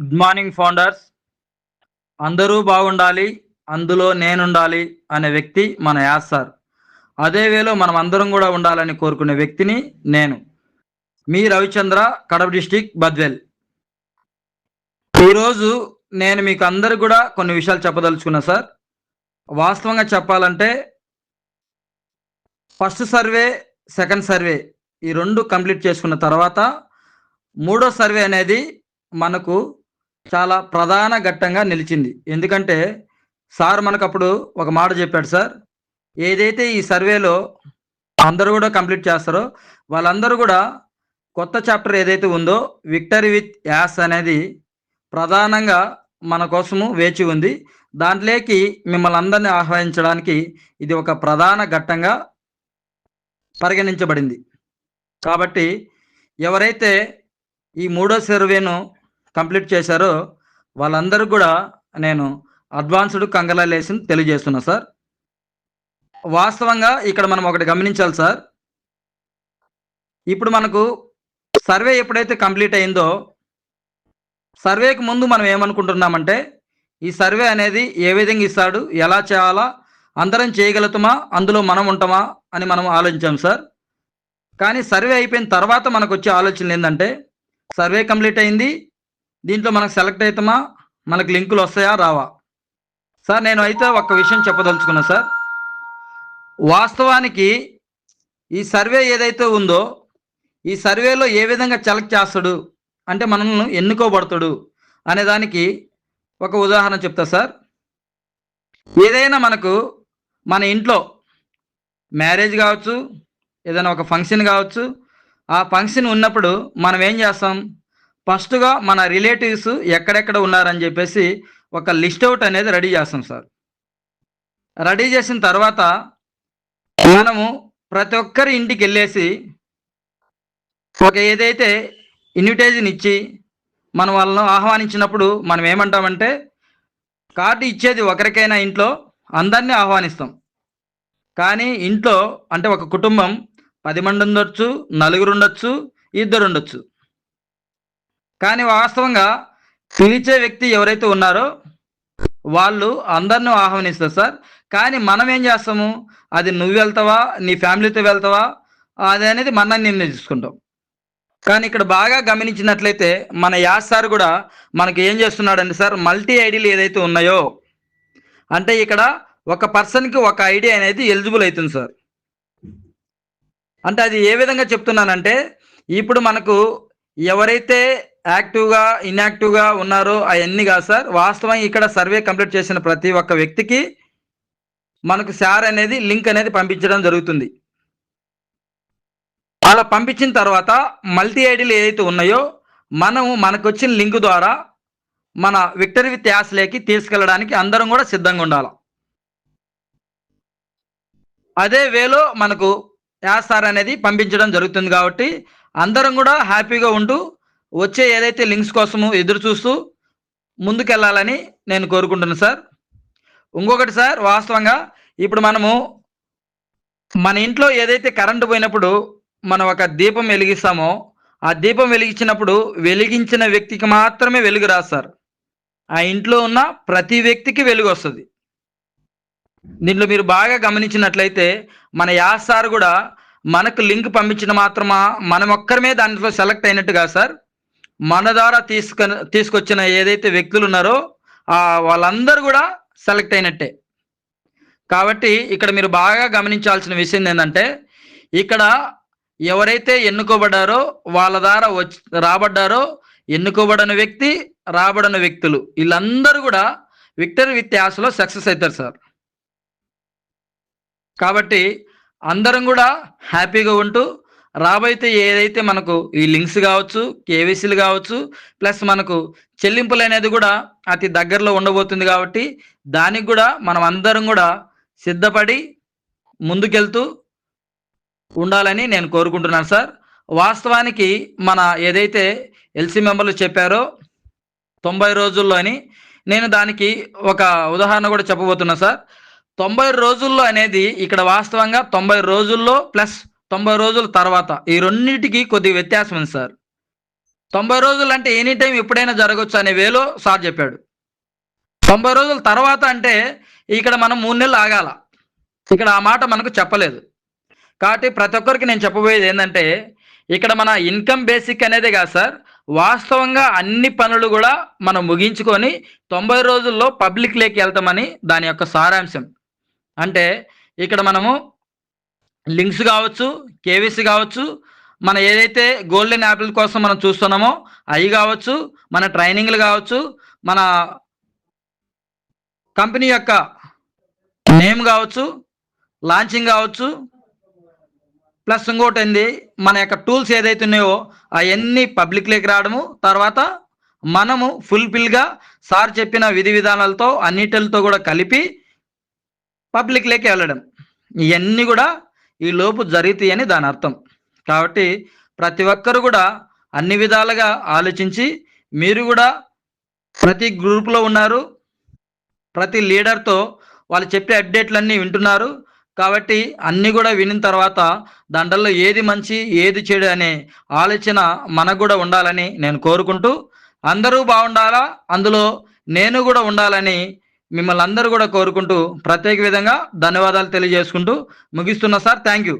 Good morning founders అందరూ బాగుండాలి అందులో నేనుండాలి అనే వ్యక్తి మన యాస్ సార్. అదే వేలో మనం అందరం కూడా ఉండాలని కోరుకునే వ్యక్తిని నేను. మీ రవిచంద్ర కడప డిస్టిక్ బద్వెల్. ఈరోజు నేను మీకు అందరు కూడా కొన్ని విషయాలు చెప్పదలుచుకున్నా సార్. వాస్తవంగా చెప్పాలంటే ఫస్ట్ సర్వే సెకండ్ సర్వే ఈ రెండు కంప్లీట్ చేసుకున్న తర్వాత మూడో సర్వే అనేది మనకు చాలా ప్రధాన ఘట్టంగా నిలిచింది. ఎందుకంటే సార్ మనకు అప్పుడు ఒక మాట చెప్పాడు సార్ ఏదైతే ఈ సర్వేలో అందరూ కూడా కంప్లీట్ చేస్తారో వాళ్ళందరూ కూడా కొత్త చాప్టర్ ఏదైతే ఉందో విక్టరీ విత్ యాస్ అనేది ప్రధానంగా మన కోసము వేచి ఉంది. దాంట్లోకి మిమ్మల్ని అందరినీ ఆహ్వానించడానికి ఇది ఒక ప్రధాన ఘట్టంగా పరిగణించబడింది. కాబట్టి ఎవరైతే ఈ మూడో సర్వేను కంప్లీట్ చేశారో వాళ్ళందరూ కూడా నేను అడ్వాన్స్డ్ కంగ్రాలేషన్ తెలియజేస్తున్నా సార్. వాస్తవంగా ఇక్కడ మనం ఒకటి గమనించాలి సార్. ఇప్పుడు మనకు సర్వే ఎప్పుడైతే కంప్లీట్ అయిందో సర్వేకి ముందు మనం ఏమనుకుంటున్నామంటే ఈ సర్వే అనేది ఏ విధంగా ఇస్తాడు ఎలా చేయాలా అందరం చేయగలుగుతామా అందులో మనం ఉంటామా అని మనం ఆలోచించాం సార్. కానీ సర్వే అయిపోయిన తర్వాత మనకు వచ్చే ఆలోచనలు ఏంటంటే సర్వే కంప్లీట్ అయింది దీంట్లో మనకు సెలెక్ట్ అవుతామా మనకు లింకులు వస్తాయా? రావా. సార్ నేను అయితే ఒక విషయం చెప్పదలుచుకున్నా సార్. వాస్తవానికి ఈ సర్వే ఏదైతే ఉందో ఈ సర్వేలో ఏ విధంగా సెలెక్ట్ చేస్తాడు? అంటే మనల్ని ఎన్నుకోబడతాడు? అనే దానికి ఒక ఉదాహరణ చెప్తా సార్. ఏదైనా మనకు మన ఇంట్లో మ్యారేజ్ కావచ్చు ఏదైనా ఒక ఫంక్షన్ కావచ్చు ఆ ఫంక్షన్ ఉన్నప్పుడు మనం ఏం చేస్తాం? ఫస్ట్గా మన రిలేటివ్స్ ఎక్కడెక్కడ ఉన్నారని చెప్పేసి ఒక లిస్ట్ అవుట్ అనేది రెడీ చేస్తాం సార్. రెడీ చేసిన తర్వాత మనము ప్రతి ఒక్కరి ఇంటికి వెళ్ళేసి ఒక ఏదైతే ఇన్విటేషన్ ఇచ్చి మనం వాళ్ళను ఆహ్వానించినప్పుడు మనం ఏమంటామంటే కార్డు ఇచ్చేది ఒకరికైనా ఇంట్లో అందరినీ ఆహ్వానిస్తాం. కానీ ఇంట్లో అంటే ఒక కుటుంబం పది మంది ఉండొచ్చు నలుగురు ఉండొచ్చు ఇద్దరు ఉండొచ్చు. కానీ వాస్తవంగా పిలిచే వ్యక్తి ఎవరైతే ఉన్నారో వాళ్ళు అందరిని ఆహ్వానిస్తారు సార్. కానీ మనం ఏం చేస్తాము? అది నువ్వు వెళ్తావా? నీ ఫ్యామిలీతో వెళ్తావా? అది అనేది మనం నిర్ణయించుకుంటాం కానీ ఇక్కడ బాగా గమనించినట్లయితే మన యాస్ సార్ కూడా మనకి ఏం చేస్తున్నాడండి సార్ మల్టీ ఐడీలు ఏదైతే ఉన్నాయో అంటే ఇక్కడ ఒక పర్సన్కి ఒక ఐడి అనేది ఎలిజిబుల్ అవుతుంది సార్. అంటే అది ఏ విధంగా చెప్తున్నానంటే ఇప్పుడు మనకు ఎవరైతే యాక్టివ్గా ఇన్యాక్టివ్గా ఉన్నారో అవన్నీ కాదు సార్. వాస్తవం ఇక్కడ సర్వే కంప్లీట్ చేసిన ప్రతి ఒక్క వ్యక్తికి మనకు సార్ అనేది లింక్ అనేది పంపించడం జరుగుతుంది. అలా పంపించిన తర్వాత మల్టీ ఐడీలు ఏదైతే ఉన్నాయో మనము మనకు వచ్చిన లింక్ ద్వారా మన విక్టరీ విత్ యాస్లేకి తీసుకెళ్ళడానికి అందరం కూడా సిద్ధంగా ఉండాలి. అదే వేలో మనకు యాస్ సార్ అనేది పంపించడం జరుగుతుంది కాబట్టి అందరం కూడా హ్యాపీగా ఉంటూ వచ్చే ఏదైతే లింక్స్ కోసము ఎదురు చూస్తూ ముందుకెళ్ళాలని నేను కోరుకుంటున్నాను సార్. ఇంకొకటి సార్ వాస్తవంగా ఇప్పుడు మనము మన ఇంట్లో ఏదైతే కరెంటు పోయినప్పుడు మనం ఒక దీపం వెలిగిస్తామో ఆ దీపం వెలిగించినప్పుడు వెలిగించిన వ్యక్తికి మాత్రమే వెలుగు రాదు సార్. ఆ ఇంట్లో ఉన్న ప్రతి వ్యక్తికి వెలుగు వస్తుంది. దీంట్లో మీరు బాగా గమనించినట్లయితే మన యాస్ సార్ కూడా మనకు లింక్ పంపించిన మాత్రమా మనం ఒక్కరమే దాంట్లో సెలెక్ట్ అయినట్టుగా సార్. మన ద్వారా తీసుక తీసుకొచ్చిన ఏదైతే వ్యక్తులు ఉన్నారో వాళ్ళందరూ కూడా సెలెక్ట్ అయినట్టే. కాబట్టి ఇక్కడ మీరు బాగా గమనించాల్సిన విషయం ఏంటంటే ఇక్కడ ఎవరైతే ఎన్నుకోబడ్డారో వాళ్ళ ద్వారా వచ్చి రాబడ్డారో ఎన్నుకోబడిన వ్యక్తి రాబడిన వ్యక్తులు. వీళ్ళందరూ కూడా విక్టర్ విత్ యాస్లో సక్సెస్ అవుతారు సార్. కాబట్టి అందరం కూడా హ్యాపీగా ఉంటూ రాబోయితే ఏదైతే మనకు ఈ లింక్స్ కావచ్చు కేవీసీలు కావచ్చు ప్లస్ మనకు చెల్లింపులు అనేది కూడా అతి దగ్గరలో ఉండబోతుంది కాబట్టి దానికి కూడా మనం అందరం కూడా సిద్ధపడి ముందుకెళ్తూ ఉండాలని నేను కోరుకుంటున్నాను సార్. వాస్తవానికి మన ఏదైతే ఎల్సీ మెంబర్లు చెప్పారో తొంభై రోజుల్లో అని నేను దానికి ఒక ఉదాహరణ కూడా చెప్పబోతున్నా సార్. తొంభై రోజుల్లో అనేది ఇక్కడ వాస్తవంగా తొంభై రోజుల్లో ప్లస్ తొంభై రోజుల తర్వాత. ఈ రెండింటికి కొద్ది వ్యత్యాసం ఉంది సార్. తొంభై రోజులు అంటే ఎనీ టైం ఎప్పుడైనా జరగవచ్చు అనే వేలో సార్ చెప్పాడు. తొంభై రోజుల తర్వాత అంటే ఇక్కడ మనం మూడు నెలలు ఆగాల. ఇక్కడ ఆ మాట మనకు చెప్పలేదు. కాబట్టి ప్రతి ఒక్కరికి నేను చెప్పబోయేది ఏంటంటే ఇక్కడ మన ఇన్కమ్ బేసిక్ అనేది కాదు సార్. వాస్తవంగా అన్ని పనులు కూడా మనం ముగించుకొని తొంభై రోజుల్లో పబ్లిక్ లేకి వెళ్తామని దాని యొక్క సారాంశం. అంటే ఇక్కడ మనము లింక్స్ కావచ్చు కేవీసీ కావచ్చు మన ఏదైతే గోల్డెన్ యాపిల్ కోసం మనం చూస్తున్నామో అవి కావచ్చు మన ట్రైనింగ్లు కావచ్చు మన కంపెనీ యొక్క నేమ్ కావచ్చు లాంచింగ్ కావచ్చు ప్లస్ ఇంకోటి ఏంది మన యొక్క టూల్స్ ఏదైతే ఉన్నాయో అవన్నీ పబ్లిక్లోకి రావడము తర్వాత మనము ఫుల్ఫిల్గా సార్ చెప్పిన విధి విధానాలతో అన్నిటితో కూడా కలిపి పబ్లిక్లోకి వెళ్ళడం. ఇవన్నీ కూడా ఈ లోపు జరుగుతాయి అని దాని అర్థం. కాబట్టి ప్రతి ఒక్కరు కూడా అన్ని విధాలుగా ఆలోచించి మీరు కూడా ప్రతి గ్రూప్లో ఉన్నారు ప్రతి లీడర్తో వాళ్ళు చెప్పే అప్డేట్లన్నీ వింటున్నారు. కాబట్టి అన్నీ కూడా వినిన తర్వాత దాంట్లో ఏది మంచి ఏది చెడు అనే ఆలోచన మనకు కూడా ఉండాలని నేను కోరుకుంటూ అందరూ బాగుండాలా? అందులో నేను కూడా ఉండాలని మిమ్మల్ని అందరూ కూడా కోరుకుంటూ ప్రత్యేక విధంగా ధన్యవాదాలు తెలియజేసుకుంటూ ముగిస్తున్నా సార్. Thank you